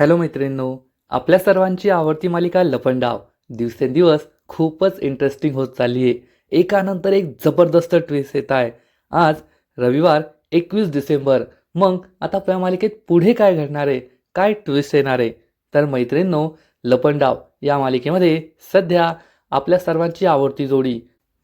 Hello मैत्रिणींनो आपल्या सर्वांची आवडती मालिका लपंडाव. दिवसेंदिवस खूपच इंटरेस्टिंग होत चालली आहे एकानंतर एक जबरदस्त ट्विस्ट येत आहे. आज रविवार एकवीस डिसेंबर. मग आता आपल्या मालिकेत पुढे काय घडणार आहे? काय ट्विस्ट येणार आहे? तर मैत्रिणींनो लपंडाव या मालिकेमध्ये सध्या आपल्या सर्वांची आवडती जोडी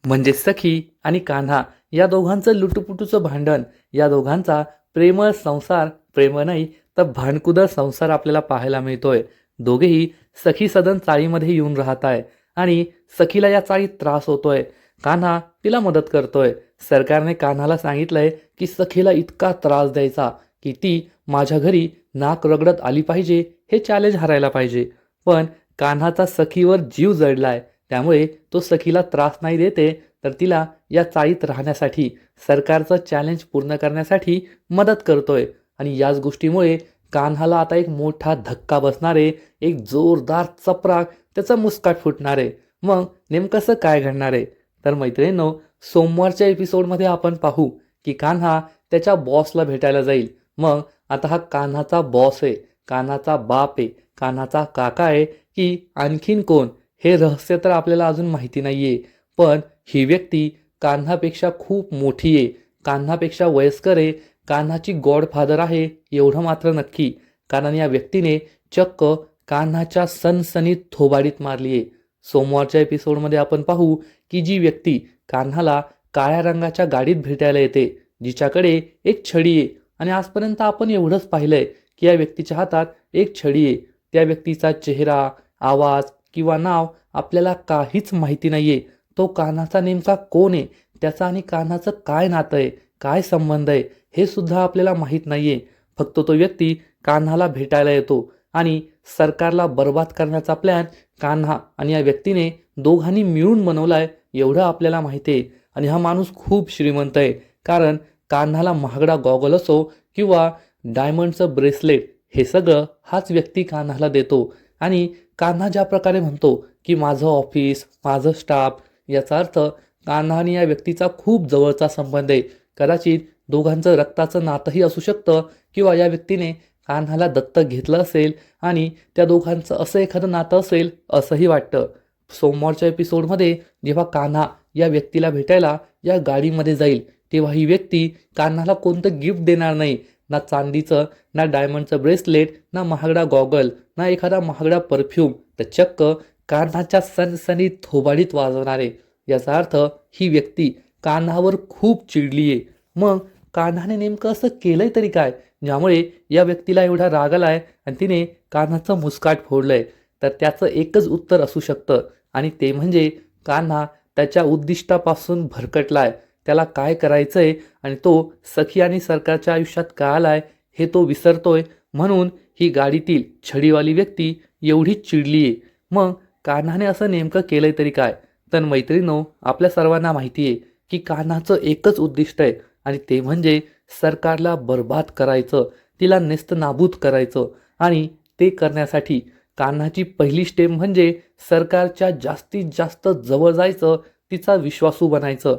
म्हणजे सखी आणि कान्हा या दोघांचं लुटुपुटूचं भांडण या दोघांचा प्रेमळ संसार प्रेम नाही तर भांडकुदळ संसार आपल्याला पाहायला मिळतोय. दोघेही सखी सदन चाळीमध्ये येऊन राहत आहे आणि सखीला या चाळीत त्रास होतोय. कान्हा तिला मदत करतोय. सरकारने कान्हाला सांगितलंय की सखीला इतका त्रास द्यायचा की ती माझ्या घरी नाक रगडत आली पाहिजे हे चॅलेंज हरायला पाहिजे. पण कान्हाचा सखीवर जीव जडलाय. त्यामुळे तो सखीला त्रास नाही देते तर तिला या चाळीत राहण्यासाठी सरकारचं चॅलेंज पूर्ण करण्यासाठी मदत करतोय. आणि याच गोष्टीमुळे कान्हाला आता एक मोठा धक्का बसणार आहे एक जोरदार चपराक त्याचं मुस्काट फुटणार. आहे मग नेमकंसं काय घडणार? आहे तर मैत्रिणींनो सोमवारच्या एपिसोडमध्ये आपण पाहू की कान्हा त्याच्या बॉसला भेटायला जाईल. मग आता हा कान्हाचा बॉस आहे कान्हाचा बाप आहे कान्हाचा काका आहे की आणखीन कोण? हे रहस्य तर आपल्याला अजून माहिती नाही आहे पण ही व्यक्ती कान्हापेक्षा खूप मोठी आहे कान्हापेक्षा वयस्कर आहे कान्हाची गॉडफादर आहे एवढं मात्र नक्की. कारण या व्यक्तीने चक्क कान्हाच्या सनसनीत थोबाडीत मारली आहे. सोमवारच्या एपिसोडमध्ये आपण पाहू की जी व्यक्ती कान्हाला काळ्या रंगाच्या गाडीत भेटायला येते जिच्याकडे एक छडी आहे. आणि आजपर्यंत आपण एवढंच पाहिलंय की या व्यक्तीच्या हातात एक छडी आहे. त्या व्यक्तीचा चेहरा आवाज किंवा नाव आपल्याला काहीच माहिती नाहीये. तो कान्हाचा नेमका कोण आहे? त्याचा आणि कान्हाचं काय नातं आहे? काय संबंध आहे? हे सुद्धा आपल्याला माहीत नाही आहे फक्त तो व्यक्ती कान्हाला भेटायला येतो आणि सरकारला बर्बाद करण्याचा प्लॅन कान्हा आणि या व्यक्तीने दोघांनी मिळून बनवलाय एवढं आपल्याला माहिती आहे आणि हा माणूस खूप श्रीमंत आहे. कारण कान्हाला महागडा गॉगल असो किंवा डायमंडचं ब्रेसलेट हे सगळं हाच व्यक्ती कान्हाला देतो. आणि कान्हा ज्या प्रकारे म्हणतो की माझं ऑफिस माझं स्टाफ याचा अर्थ कान्हा आणि या व्यक्तीचा खूप जवळचा संबंध आहे. कदाचित दोघांचं रक्ताचं नातंही असू शकतं किंवा या व्यक्तीने कान्हाला दत्तक घेतलं असेल आणि त्या दोघांचं असं एखादं नातं असेल असंही वाटतं. सोमवारच्या एपिसोडमध्ये जेव्हा कान्हा या व्यक्तीला भेटायला या गाडीमध्ये जाईल तेव्हा ही व्यक्ती कान्हाला कोणतं गिफ्ट देणार नाही. ना चांदीचं ना डायमंडचं ब्रेसलेट ना महागडा गॉगल ना एखादा महागडा परफ्यूम. तर चक्क कान्हाच्या सनसनी थोबाडीत वाजवणारे. याचा अर्थ ही व्यक्ती कान्हावर खूप चिडली आहे मग कान्हाने नेमकं असं केलंय तरी काय? ज्यामुळे या व्यक्तीला एवढा राग आलाय आणि तिने कान्हाचं मुस्काट फोडलंय. तर त्याचं एकच उत्तर असू शकतं आणि ते म्हणजे कान्हा त्याच्या उद्दिष्टापासून भरकटलाय. त्याला काय करायचंय आणि तो सखी आणि सरकारच्या आयुष्यात का आलाय हे तो विसरतोय. म्हणून ही गाडीतील छडीवाली व्यक्ती एवढी चिडली आहे मग कान्हाने असं नेमकं केलंय तरी काय? तर मैत्रिणो आपल्या सर्वांना माहिती आहे की कान्हाचं एकच उद्दिष्ट आहे. आणि ते म्हणजे सरकारला बर्बाद करायचं तिला नेस्त नाबूद करायचं आणि ते करण्यासाठी कान्हाची पहिली स्टेप म्हणजे सरकारच्या जास्तीत जास्त जवळ जायचं तिचा विश्वासू बनायचं.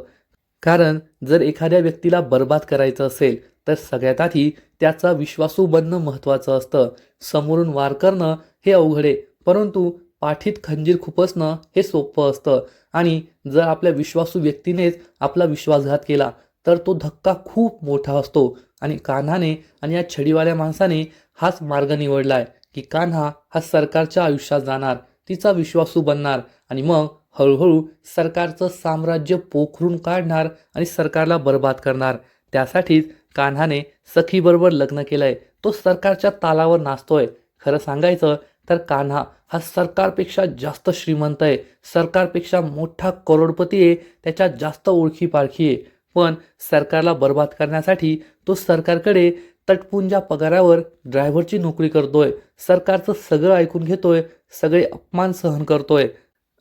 कारण जर एखाद्या व्यक्तीला बर्बाद करायचं असेल तर सगळ्यात आधी त्याचा विश्वासू बनणं महत्त्वाचं असतं. समोरून वार करणं हे अवघड आहे परंतु पाठीत खंजीर खुपसणं हे सोपं असतं. आणि जर आपल्या विश्वासू व्यक्तीनेच आपला विश्वासघात केला तर तो धक्का खूप मोठा असतो. आणि कान्हाने आणि या छडीवाल्या माणसाने हाच मार्ग निवडला आहे की कान्हा हा सरकारच्या आयुष्यात जाणार तिचा विश्वासू बनणार आणि मग हळूहळू सरकारचं साम्राज्य पोखरून काढणार आणि सरकारला बर्बाद करणार. त्यासाठीच कान्हाने सखीबरोबर लग्न केलंय. तो सरकारच्या तालावर नाचतोय. खरं सांगायचं तर कान्हा हा सरकारपेक्षा जास्त श्रीमंत आहे. सरकारपेक्षा मोठा करोडपती आहे. त्याच्यात जास्त ओळखी पाळखी आहे. पण सरकारला बर्बाद करण्यासाठी तो सरकारकडे तटपुंजा पगारावर ड्रायव्हरची नोकरी करतोय. सरकारचं सगळं ऐकून घेतोय सगळे अपमान सहन करतोय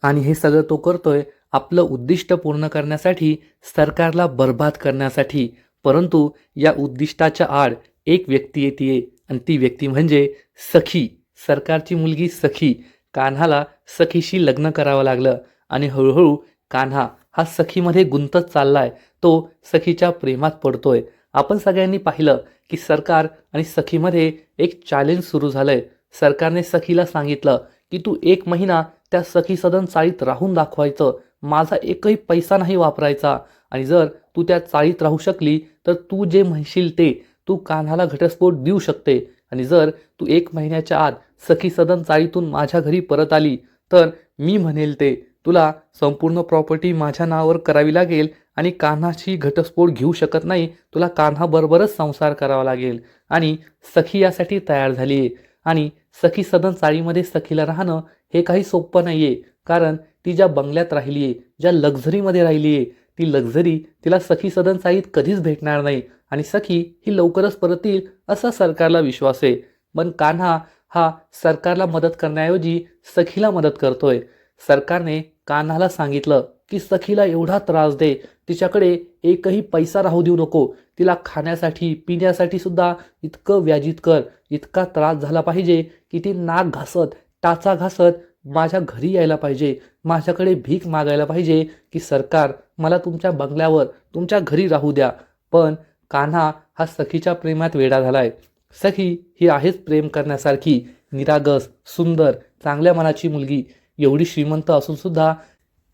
आणि हे सगळं तो करतोय आपलं उद्दिष्ट पूर्ण करण्यासाठी सरकारला बर्बाद करण्यासाठी. परंतु या उद्दिष्टाच्या आड एक व्यक्ती येते आणि ती व्यक्ती म्हणजे सखी. सरकारची मुलगी सखी. कान्हाला सखीशी लग्न करावं लागलं आणि हळूहळू कान्हा हा सखीमध्ये गुंतत चाललाय तो सखीच्या प्रेमात पडतोय. आपण सगळ्यांनी पाहिलं की सरकार आणि सखीमध्ये एक चॅलेंज सुरू झालंय. सरकारने सखीला सांगितलं की तू एक महिना त्या सखी सदन चाळीत राहून दाखवायचं. माझा एकही पैसा नाही वापरायचा. आणि जर तू त्या चाळीत राहू शकली तर तू जे म्हणशील ते तू कान्हाला घटस्फोट देऊ शकते. आणि जर तू एक महिन्याच्या आत सखी सदन चाळीतून माझ्या घरी परत आली तर मी म्हणेल ते. तुला संपूर्ण प्रॉपर्टी माझ्या नावावर करावी लागेल आणि कान्हाशी घटस्फोट घेऊ शकत नाही तुला कान्हाबरोबरच संसार करावा लागेल. आणि सखी यासाठी तयार झाली. आहे आणि सखी सदन चाळीमध्ये सखीला राहणं हे काही सोपं नाही आहे कारण ती ज्या बंगल्यात राहिली आहे ज्या लक्झरीमध्ये राहिली आहे ती लक्झरी तिला सखी सदन चाळीत कधीच भेटणार नाही आणि सखी ही लवकरच परत येईल असा सरकारला विश्वास आहे. पण कान्हा हा सरकारला मदत करण्याऐवजी सखीला मदत करतोय. सरकारने कान्हाला सांगितलं की सखीला एवढा त्रास दे तिच्याकडे एकही पैसा राहू देऊ नको. तिला खाण्यासाठी पिण्यासाठी सुद्धा इतकं व्याजित कर. इतका त्रास झाला पाहिजे की ती नाक घासत टाचा घासत माझ्या घरी यायला पाहिजे. माझ्याकडे भीक मागायला पाहिजे की सरकार मला तुमच्या बंगल्यावर तुमच्या घरी राहू द्या. पण कान्हा हा सखीच्या प्रेमात वेडा झालाय. सखी ही आहेच प्रेम करण्यासारखी निरागस सुंदर चांगल्या मनाची मुलगी. एवढी श्रीमंत असून सुद्धा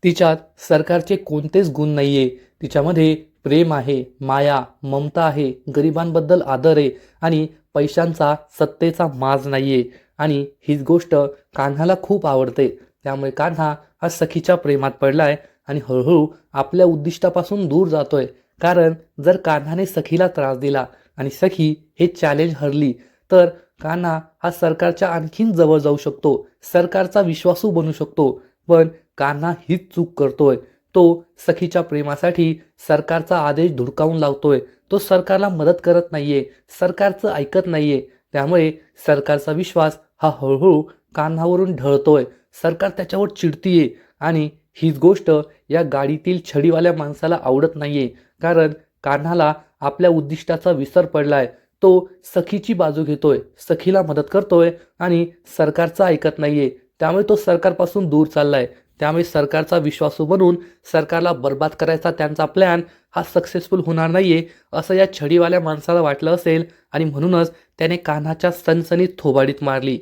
तिच्यात सरकारचे कोणतेच गुण नाही आहे तिच्यामध्ये प्रेम आहे माया ममता आहे गरिबांबद्दल आदर आहे आणि पैशांचा सत्तेचा माज नाही आहे आणि हीच गोष्ट कान्हाला खूप आवडते. त्यामुळे कान्हा हा सखीच्या प्रेमात पडला आहे आणि हळूहळू आपल्या उद्दिष्टापासून दूर जातोय. कारण जर कान्हाने सखीला त्रास दिला आणि सखी हे चॅलेंज हरली तर कान्हा हा सरकारच्या आणखीन जवळ जाऊ शकतो. सरकारचा विश्वासू बनू शकतो. पण कान्हा हीच चूक करतोय. तो सखीच्या प्रेमासाठी सरकारचा आदेश धुडकावून लावतोय. तो सरकारला मदत करत नाहीये. सरकारचं ऐकत नाहीये. त्यामुळे सरकारचा विश्वास हा हळूहळू कान्हावरून ढळतोय. सरकार त्याच्यावर चिडतीये. आणि हीच गोष्ट या गाडीतील छडीवाल्या माणसाला आवडत नाहीये. कारण कान्हाला आपल्या उद्दिष्टाचा विसर पडलाय. तो सखीची बाजू घेतोय सखीला मदत करतोय आणि सरकारचं ऐकत नाहीये. त्यामुळे तो सरकारपासून दूर चाललाय. त्यामुळे सरकारचा विश्वासू बनून सरकारला बर्बाद करायचा त्यांचा प्लॅन हा सक्सेसफुल होणार नाहीये असं या छडीवाल्या माणसाला वाटलं असेल आणि म्हणूनच त्याने कान्हाच्या सनसनीत थोबाडीत मारली.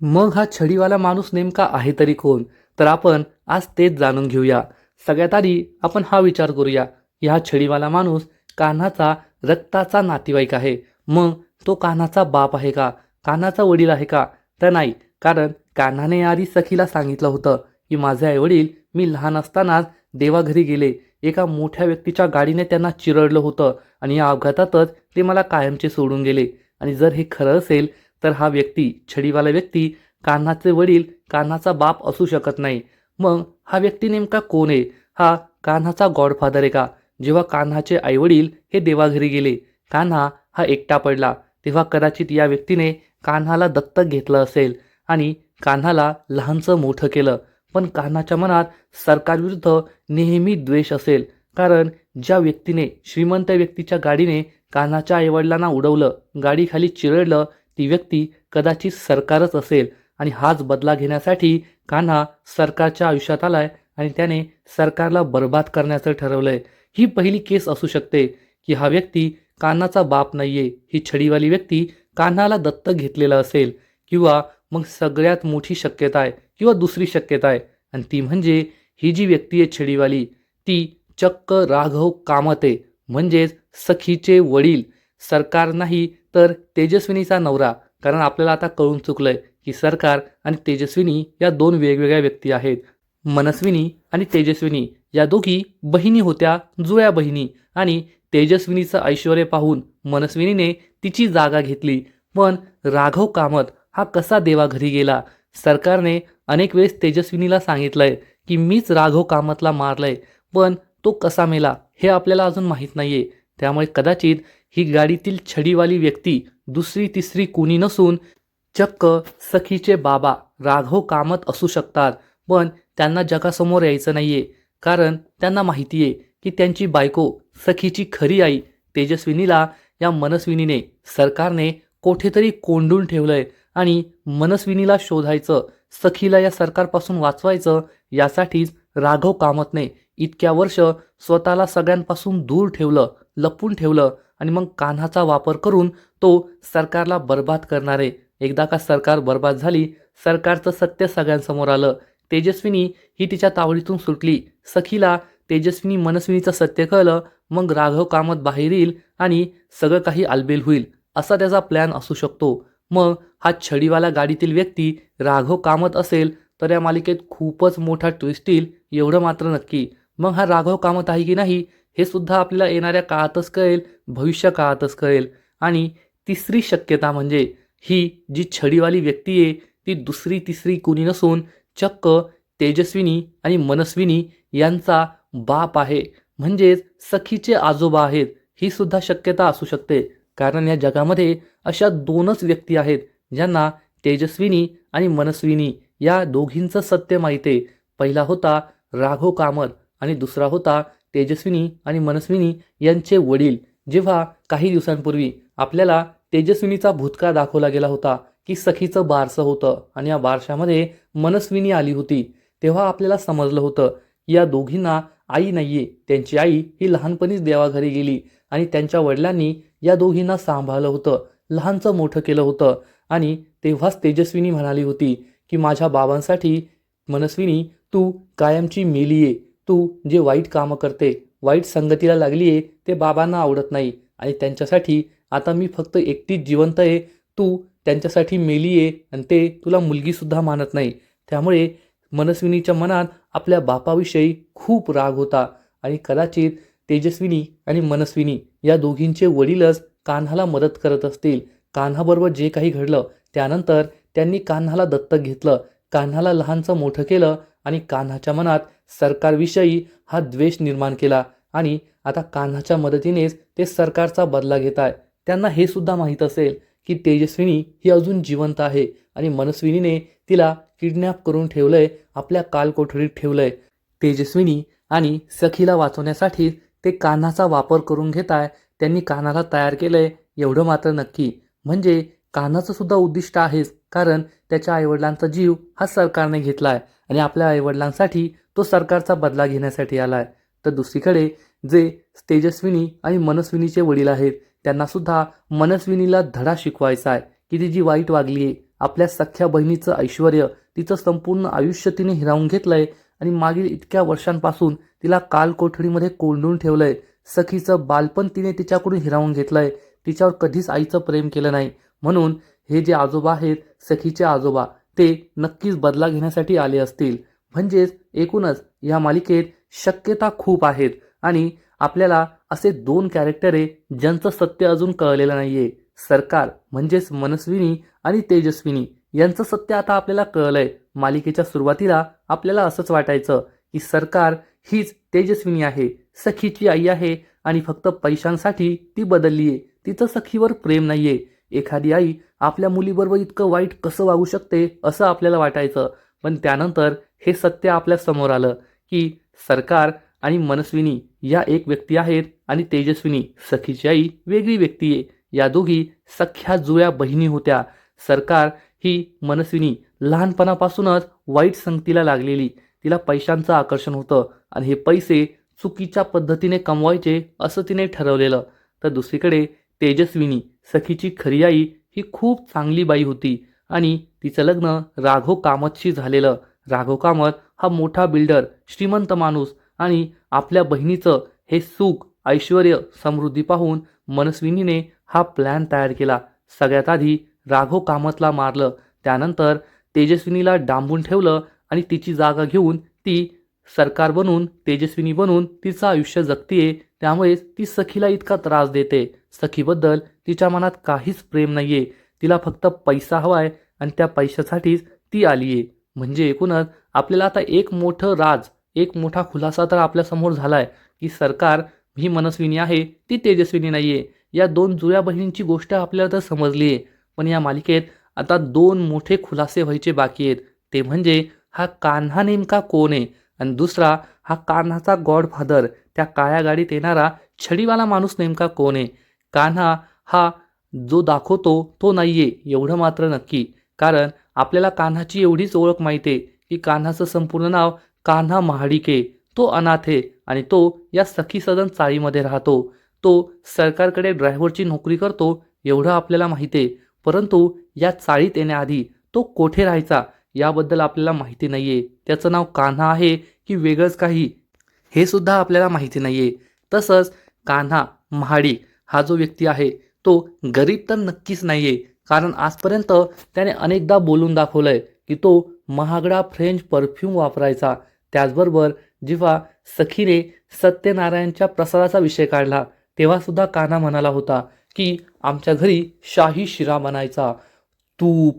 मग हा छडीवाला माणूस नेमका आहे तरी कोण? तर आपण आज तेच जाणून घेऊया. सगळ्यात आधी आपण हा विचार करूया. की हा छडीवाला माणूस कान्हाचा रक्ताचा नातेवाईक आहे. मग तो कान्हाचा बाप आहे का? कान्हाचा वडील आहे का? तर नाही कारण कान्हाने आधी सखीला सांगितलं होतं की माझे आईवडील मी लहान असतानाच देवाघरी गेले. एका मोठ्या व्यक्तीच्या गाडीने त्यांना चिरडलं होतं आणि या अपघातातच ते मला कायमचे सोडून गेले. आणि जर हे खरं असेल तर हा व्यक्ती छडीवाला व्यक्ती कान्हाचे वडील कान्हाचा बाप असू शकत नाही. मग हा व्यक्ती नेमका कोण आहे? हा कान्हाचा गॉडफादर आहे का? जेव्हा कान्हाचे आईवडील हे देवाघरी गेले कान्हा हा एकटा पडला तेव्हा कदाचित या व्यक्तीने कान्हाला दत्तक घेतलं असेल आणि कान्हाला लहानचं मोठं केलं. पण कान्हाच्या मनात सरकारविरुद्ध नेहमी द्वेष असेल कारण ज्या व्यक्तीने श्रीमंत व्यक्तीच्या गाडीने कान्हाच्या आईवडिलांना उडवलं गाडीखाली चिरडलं ती व्यक्ती कदाचित सरकारच असेल. आणि हाच बदला घेण्यासाठी कान्हा सरकारच्या आयुष्यात आलाय आणि त्याने सरकारला बर्बाद करण्याचं ठरवलंय. ही पहिली केस असू शकते की हा व्यक्ती कान्हाचा बाप नाहीये ही छडीवाली व्यक्ती कान्हाला दत्तक घेतलेलं असेल किंवा मग सगळ्यात मोठी शक्यता आहे किंवा दुसरी शक्यता आहे. आणि ती म्हणजे ही जी व्यक्ती आहे छडीवाली ती चक्क राघव कामते म्हणजेच सखीचे वडील. सरकार नाही तर तेजस्विनीचा नवरा. कारण आपल्याला आता कळून चुकलंय की सरकार आणि तेजस्विनी या दोन वेगवेगळ्या व्यक्ती आहेत. मनस्विनी आणि तेजस्विनी या दोघी बहिणी होत्या जुळ्या बहिणी. आणि तेजस्विनीचं ऐश्वर पाहून मनस्विनीने तिची जागा घेतली. पण राघव कामत हा कसा देवाघरी गेला? सरकारने अनेक वेळेस तेजस्विनीला सांगितलंय की मीच राघव कामतला मारलंय पण तो कसा मेला हे आपल्याला अजून माहीत नाहीये. त्यामुळे कदाचित ही गाडीतील छडीवाली व्यक्ती दुसरी तिसरी कुणी नसून चक्क सखीचे बाबा राघव कामत असू शकतात पण त्यांना जगासमोर यायचं नाहीये कारण त्यांना माहिती आहे की त्यांची बायको सखीची खरी आई तेजस्विनीला या मनस्विनीने सरकारने कोठेतरी कोंडून ठेवलंय आणि मनस्विनीला शोधायचं सखीला या सरकारपासून वाचवायचं यासाठीच राघव कामतने इतक्या वर्ष स्वतःला सगळ्यांपासून दूर ठेवलं लपून ठेवलं आणि मग कान्हाचा वापर करून तो सरकारला बर्बाद करणारे. एकदा का सरकार बर्बाद झाली सरकारचं सत्य सगळ्यांसमोर आलं. तेजस्विनी ही तिच्या तावडीतून सुटली. सखीला तेजस्विनी मनस्विनीचं सत्य कळलं मग राघव कामत बाहेर येईल आणि सगळं काही आलबेल होईल असा त्याचा प्लॅन असू शकतो. मग हा छडीवाला गाडीतील व्यक्ती राघव कामत असेल तर या मालिकेत खूपच मोठा ट्विस्ट येईल एवढं मात्र नक्की. मग हा राघव कामत आहे की नाही हे सुद्धा आपल्याला येणाऱ्या काळातच कळेल भविष्य काळातच कळेल. आणि तिसरी शक्यता म्हणजे ही जी छडीवाली व्यक्ती आहे ती दुसरी तिसरी कुणी नसून चक्क तेजस्विनी आणि मनस्विनी यांचा बाप आहे म्हणजेच सखीचे आजोबा आहेत ही सुद्धा शक्यता असू शकते. कारण या जगामध्ये अशा दोनच व्यक्ती आहेत ज्यांना तेजस्विनी आणि मनस्विनी या दोघींचं सत्य माहिती. आहे पहिला होता राघव कामत आणि दुसरा होता तेजस्विनी आणि मनस्विनी यांचे वडील. जेव्हा काही दिवसांपूर्वी आपल्याला तेजस्विनीचा भूतकाळ दाखवला गेला होता की सखीचं बारसं होतं आणि या बारशामध्ये मनस्विनी आली होती तेव्हा आपल्याला समजलं होतं या दोघींना आई नाहीये. त्यांची आई ही लहानपणीच देवाघरी गेली आणि त्यांच्या वडिलांनी या दोघींना सांभाळलं होतं. लहानचं मोठं केलं होतं. आणि तेव्हाच तेजस्विनी म्हणाली होती की माझ्या बाबांसाठी मनस्विनी तू कायमची मेली आहे तू जे वाईट कामं करते वाईट संगतीला लागली आहे ते बाबांना आवडत नाही. आणि त्यांच्यासाठी आता मी फक्त एकटीच जिवंत आहे. तू त्यांच्यासाठी मेलीये आणि ते तुला मुलगीसुद्धा मानत नाही. त्यामुळे मनस्विनीच्या मनात आपल्या बापाविषयी खूप राग होता आणि कदाचित तेजस्विनी आणि मनस्विनी या दोघींचे वडीलच कान्हाला मदत करत असतील. कान्हाबरोबर जे काही घडलं त्यानंतर त्यांनी कान्हाला दत्तक घेतलं. कान्हाला लहानचं मोठं केलं आणि कान्हाच्या मनात सरकारविषयी हा द्वेष निर्माण केला आणि आता कान्हाच्या मदतीनेच ते सरकारचा बदला घेत आहे त्यांना हे सुद्धा माहीत असेल. की तेजस्विनी ही अजून जिवंत आहे आणि मनस्विनीने तिला किडनॅप करून ठेवलंय आपल्या कालकोठडीत ठेवलंय. तेजस्विनी आणि सखीला वाचवण्यासाठी ते कान्हाचा वापर करून घेत आहे त्यांनी कान्हाला तयार केलंय एवढं मात्र नक्की. म्हणजे कान्हाचं सुद्धा उद्दिष्ट आहेच कारण त्याच्या आईवडिलांचा जीव हा सरकारने घेतलाय आणि आपल्या आईवडिलांसाठी तो सरकारचा बदला घेण्यासाठी आलाय. तर दुसरीकडे जे तेजस्विनी आणि मनस्विनीचे वडील आहेत त्यांना सुद्धा मनस्विनीला धडा शिकवायचा आहे. की ती जी वाईट वागली आहे आपल्या सख्ख्या बहिणीचं ऐश्वर तिचं संपूर्ण आयुष्य तिने हिरावून घेतलंय आणि मागील इतक्या वर्षांपासून तिला काल कोठडीमध्ये कोंडून ठेवलंय. सखीचं बालपण तिने तिच्याकडून हिरावून घेतलंय. तिच्यावर कधीच आईचं प्रेम केलं नाही. म्हणून हे जे आजोबा आहेत सखीचे आजोबा ते नक्कीच बदला घेण्यासाठी आले असतील. म्हणजेच एकूणच या मालिकेत शक्यता खूप आहेत आणि आपल्याला असे दोन कॅरेक्टर आहे ज्यांचं सत्य अजून कळलेलं नाहीये. सरकार म्हणजेच मनस्विनी आणि तेजस्विनी यांचं सत्य आता आपल्याला कळलंय. मालिकेच्या सुरुवातीला आपल्याला असंच वाटायचं की सरकार हीच तेजस्विनी आहे सखीची आई आहे आणि फक्त पैशांसाठी ती बदलली आहे तिचं सखीवर प्रेम नाहीये. एखादी आई आपल्या मुलीबरोबर इतकं वाईट कसं वागू शकते असं आपल्याला वाटायचं. पण त्यानंतर हे सत्य आपल्यासमोर आलं की सरकार आणि मनस्विनी या एक व्यक्ती आहेत आणि तेजस्विनी सखीची आई वेगळी व्यक्ती आहे. या दोघी सख्या जुळ्या बहिणी होत्या. सरकार ही मनस्विनी लहानपणापासूनच वाईट संगतीला लागलेली. तिला पैशांचं आकर्षण होतं आणि हे पैसे चुकीच्या पद्धतीने कमवायचे असं तिने ठरवलेलं. तर दुसरीकडे तेजस्विनी सखीची खरी आई ही खूप चांगली बाई होती आणि तिचं लग्न राघव कामतशी झालेलं. राघव कामत हा मोठा बिल्डर श्रीमंत माणूस आणि आपल्या बहिणीचं हे सुख ऐश्वर समृद्धी पाहून मनस्विनीने हा प्लॅन तयार केला. सगळ्यात आधी राघव कामतला मारलं. त्यानंतर तेजस्विनीला डांबून ठेवलं आणि तिची जागा घेऊन ती सरकार बनून तेजस्विनी बनून तिचं आयुष्य जगतीये. त्यामुळेच ती सखीला इतका त्रास देते. सखीबद्दल तिच्या मनात काहीच प्रेम नाहीये. तिला फक्त पैसा हवाय आणि त्या पैशासाठीच ती आलीये. म्हणजे एकूणच आपल्याला आता एक मोठं राज एक मोठा खुलासा तर आपल्यासमोर झाला आहे की सरकार ही मनस्विनी आहे ती तेजस्विनी नाही आहे या दोन जुळ्या बहिणींची गोष्ट आपल्याला तर समजली आहे पण या मालिकेत आता दोन मोठे खुलासे व्हायचे बाकी आहेत. ते म्हणजे हा कान्हा नेमका कोण आहे? आणि दुसरा हा कान्हाचा गॉडफादर त्या काळ्या गाडीत येणारा छडीवाला माणूस नेमका कोण आहे? कान्हा हा जो दाखवतो तो नाही आहे एवढं मात्र नक्की. कारण आपल्याला कान्हाची एवढीच ओळख माहिती आहे की कान्हाचं संपूर्ण नाव कान्हा महाडिके तो अनाथे आणि तो या सखी सदन चाळीमध्ये राहतो. तो सरकारकडे ड्रायव्हरची नोकरी करतो एवढं आपल्याला माहिती आहे परंतु या चाळीत येण्याआधी तो कोठे राहायचा याबद्दल आपल्याला माहिती नाही आहे त्याचं नाव कान्हा आहे की वेगळंच काही हे सुद्धा आपल्याला माहिती नाही आहे तसंच कान्हा महाडी हा जो व्यक्ती आहे तो गरीब तर नक्कीच नाही आहे कारण आजपर्यंत त्याने अनेकदा बोलून दाखवलं आहे की तो महागडा फ्रेंच परफ्यूम वापरायचा. त्याचबरोबर जेव्हा सखीने सत्यनारायणच्या प्रसादाचा विषय काढला तेव्हा सुद्धा कान्हा म्हणाला होता की आमच्या घरी शाही शिरा बनायचा. तूप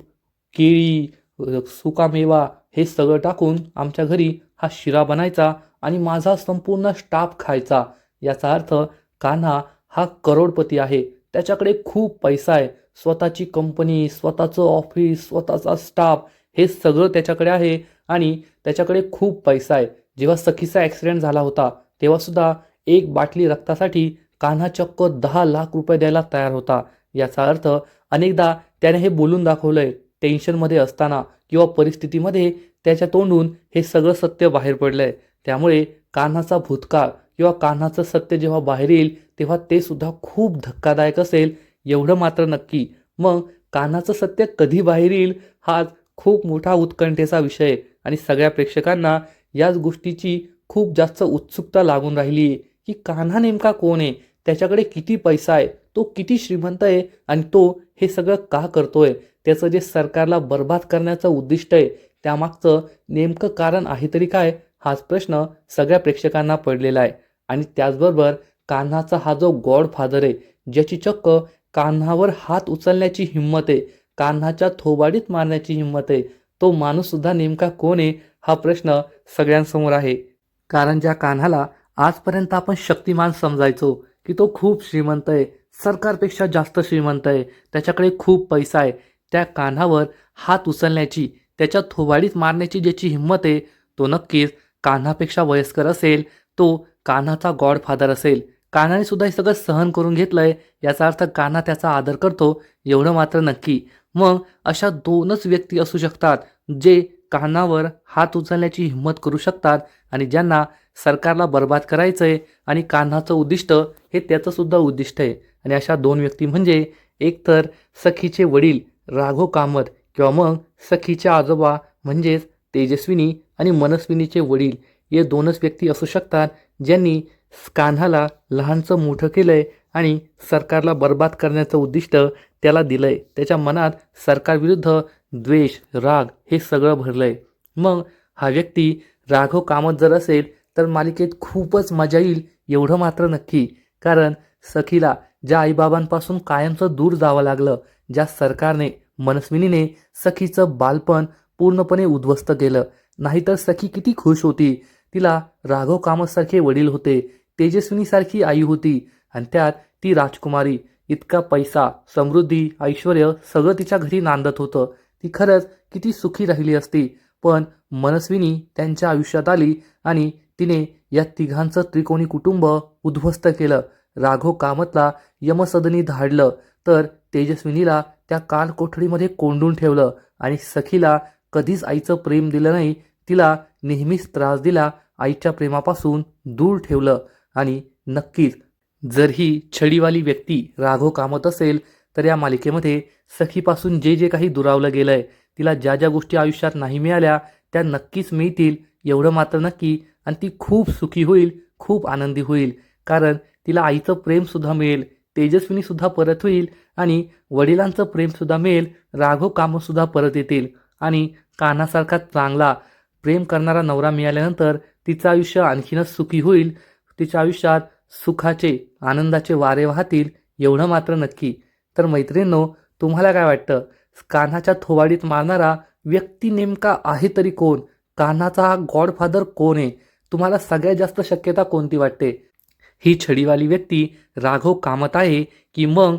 केळी सुकामेवा हे सगळं टाकून आमच्या घरी हा शिरा बनायचा आणि माझा संपूर्ण स्टाफ खायचा. याचा अर्थ कान्हा हा करोडपती आहे. त्याच्याकडे खूप पैसा आहे. स्वतःची कंपनी स्वतःचं ऑफिस स्वतःचा स्टाफ हे सगळं त्याच्याकडे आहे आणि त्याच्याकडे खूप पैसा आहे. जेव्हा सखीचा ॲक्सिडेंट झाला होता तेव्हासुद्धा एक बाटली रक्तासाठी कान्हा चक्क दहा लाख रुपये द्यायला तयार होता. याचा अर्थ अनेकदा त्याने हे बोलून दाखवलंय टेन्शनमध्ये असताना किंवा परिस्थितीमध्ये त्याच्या तोंडून हे सगळं सत्य बाहेर पडलंय. त्यामुळे कान्हाचा भूतकाळ किंवा कान्हाचं सत्य जेव्हा बाहेर येईल तेव्हा ते सुद्धा खूप धक्कादायक असेल एवढं मात्र नक्की. मग कान्हाचं सत्य कधी बाहेर येईल हाच खूप मोठा उत्कंठेचा विषय आणि सगळ्या प्रेक्षकांना याच गोष्टीची खूप जास्त उत्सुकता लागून राहिली आहे की कान्हा नेमका कोण आहे? त्याच्याकडे किती पैसा आहे? तो किती श्रीमंत आहे? आणि तो हे सगळं का करतोय? त्याचं जे सरकारला बर्बाद करण्याचं उद्दिष्ट आहे त्यामागचं नेमकं कारण आहे तरी काय? हाच प्रश्न सगळ्या प्रेक्षकांना पडलेला आहे. आणि त्याचबरोबर कान्हाचा हा जो गॉड फादर आहे ज्याची चक्क कान्हावर हात उचलण्याची हिंमत आहे कान्हाच्या थोबाडीत मारण्याची हिंमत आहे. तो माणूससुद्धा नेमका कोण आहे हा प्रश्न सगळ्यांसमोर आहे. कारण ज्या कान्हाला आजपर्यंत आपण शक्तिमान समजायचो की तो खूप श्रीमंत आहे सरकारपेक्षा जास्त श्रीमंत आहे त्याच्याकडे खूप पैसा आहे त्या कान्हावर हात उचलण्याची त्याच्या थोबाडीत मारण्याची ज्याची हिंमत आहे तो नक्कीच कान्हापेक्षा वयस्कर असेल तो कान्हाचा गॉडफादर असेल. कान्हाने सुद्धा हे सगळं सहन करून घेतलंय याचा अर्थ कान्हा त्याचा आदर करतो एवढं मात्र नक्की. मग अशा दोनच व्यक्ती असू शकतात जे कानावर हात उचलण्याची हिंमत करू शकतात आणि ज्यांना सरकारला बर्बाद करायचं आहे आणि कान्हाचं उद्दिष्ट हे त्याचंसुद्धा उद्दिष्ट आहे. आणि अशा दोन व्यक्ती म्हणजे एक तर सखीचे वडील राघव कामत किंवा मग सखीचे आजोबा म्हणजेच तेजस्विनी आणि मनस्विनीचे वडील हे दोनच व्यक्ती असू शकतात ज्यांनी कान्हाला लहानचं मोठं केलं आहे आणि सरकारला बर्बाद करण्याचं उद्दिष्ट त्याला दिलंय. त्याच्या मनात सरकारविरुद्ध द्वेष राग हे सगळं भरलंय. मग हा व्यक्ती राघव कामत जर असेल तर मालिकेत खूपच मजा येईल एवढं मात्र नक्की. कारण सखीला ज्या आईबाबांपासून कायमचं दूर जावं लागलं ज्या सरकारने मनस्विनीने सखीचं बालपण पूर्णपणे उद्ध्वस्त केलं. नाहीतर सखी किती खुश होती. तिला राघव कामतसारखे वडील होते. तेजस्विनीसारखी आई होती. आणि त्यात ती राजकुमारी इतका पैसा समृद्धी ऐश्वर सगळं तिच्या घरी नांदत होतं. ती खरंच किती सुखी राहिली असती. पण मनस्विनी त्यांच्या आयुष्यात आली आणि तिने या तिघांचं त्रिकोणी कुटुंब उद्ध्वस्त केलं. राघव कामतला यमसदनी धाडलं. तर तेजस्विनीला त्या काल कोठडीमध्ये कोंडून ठेवलं आणि सखीला कधीच आईचं प्रेम दिलं नाही. तिला नेहमीच त्रास दिला आईच्या प्रेमापासून दूर ठेवलं आणि नक्कीच जर ही छडीवाली व्यक्ती राघव कामत असेल तर या मालिकेमध्ये सखीपासून जे जे काही दुरावलं आहे तिला ज्या ज्या गोष्टी आयुष्यात नाही मिळाल्या त्या नक्कीच मिळतील एवढं मात्र नक्की आणि ती खूप सुखी होईल खूप आनंदी होईल. कारण तिला आईचं प्रेमसुद्धा मिळेल तेजस्विनीसुद्धा परत होईल आणि वडिलांचं प्रेमसुद्धा मिळेल राघव कामतसुद्धा परत येतील. आणि कानासारखा चांगला प्रेम करणारा नवरा मिळाल्यानंतर तिचं आयुष्य आणखीनच सुखी होईल तिच्या आयुष्यात सुखाचे आनंदाचे वारे वाहतील एवढं मात्र नक्की. तर मैत्रिणींनो तुम्हाला काय वाटतं? कान्हाच्या थोवाडीत मारणारा व्यक्ती नेमका आहे तरी कोण? कान्हाचा हा गॉडफादर कोण आहे? तुम्हाला सगळ्यात जास्त शक्यता कोणती वाटते? ही छडीवाली व्यक्ती राघव कामत आहे की मग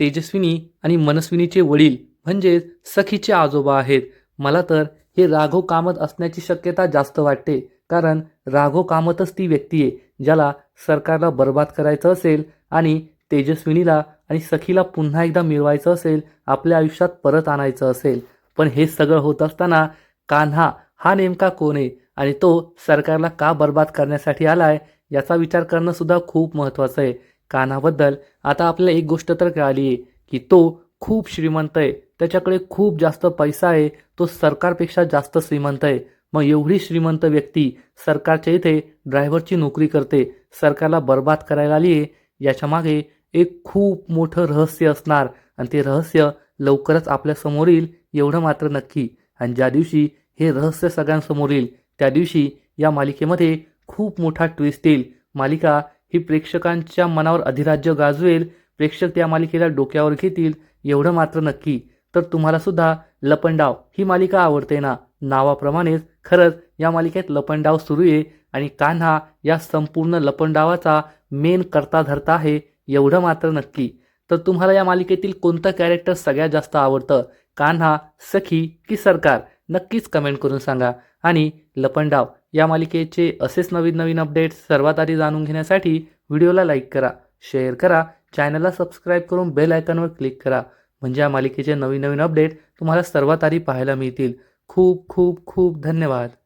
तेजस्विनी आणि मनस्विनीचे वडील म्हणजेच सखीचे आजोबा आहेत? मला तर हे राघव कामत असण्याची शक्यता जास्त वाटते कारण राघव कामतच ती व्यक्ती आहे. ज्याला सरकारला बर्बाद करायचं असेल आणि तेजस्विनीला आणि सखीला पुन्हा एकदा मिळवायचं असेल आपल्या आयुष्यात परत आणायचं असेल. पण हे सगळं होत असताना कान्हा हा नेमका कोण आहे आणि तो सरकारला का बर्बाद करण्यासाठी आलाय? याचा विचार करणं सुद्धा खूप महत्त्वाचं आहे. कान्हाबद्दल आता आपल्याला एक गोष्ट तर कळाली आहे की तो खूप श्रीमंत आहे. त्याच्याकडे खूप जास्त पैसा आहे. तो सरकारपेक्षा जास्त श्रीमंत आहे. मग एवढी श्रीमंत व्यक्ती सरकारच्या इथे ड्रायव्हरची नोकरी करते सरकारला बर्बाद करायला आली आहे याच्यामागे एक खूप मोठं रहस्य असणार. आणि ते रहस्य लवकरच आपल्यासमोर येईल एवढं मात्र नक्की. आणि ज्या दिवशी हे रहस्य सगळ्यांसमोर येईल त्या दिवशी या मालिकेमध्ये खूप मोठा ट्विस्ट येईल. मालिका ही प्रेक्षकांच्या मनावर अधिराज्य गाजवेल प्रेक्षक त्या मालिकेला डोक्यावर घेतील एवढं मात्र नक्की. तर तुम्हाला सुद्धा लपंडाव ही मालिका आवडते ना? नावाप्रमाणेच खरंच या मालिकेत लपंडाव सुरू आहे आणि कान्हा या संपूर्ण लपंडावाचा मेन करता धरता आहे एवढं मात्र नक्की. तर तुम्हाला या मालिकेतील कोणतं कॅरेक्टर सगळ्यात जास्त आवडतं? कान्हा सखी की सरकार? नक्कीच कमेंट करून सांगा. आणि लपंडाव या मालिकेचे असेच नवीन नवीन अपडेट्स सर्वात आधी जाणून घेण्यासाठी व्हिडिओला लाईक करा शेअर करा चॅनलला सबस्क्राईब करून बेल आयकॉनवर क्लिक करा. म्हणजे या मालिकेचे नवीन नवीन अपडेट तुम्हाला सर्वात आधी पाहायला मिळतील. खूप खूप खूप धन्यवाद.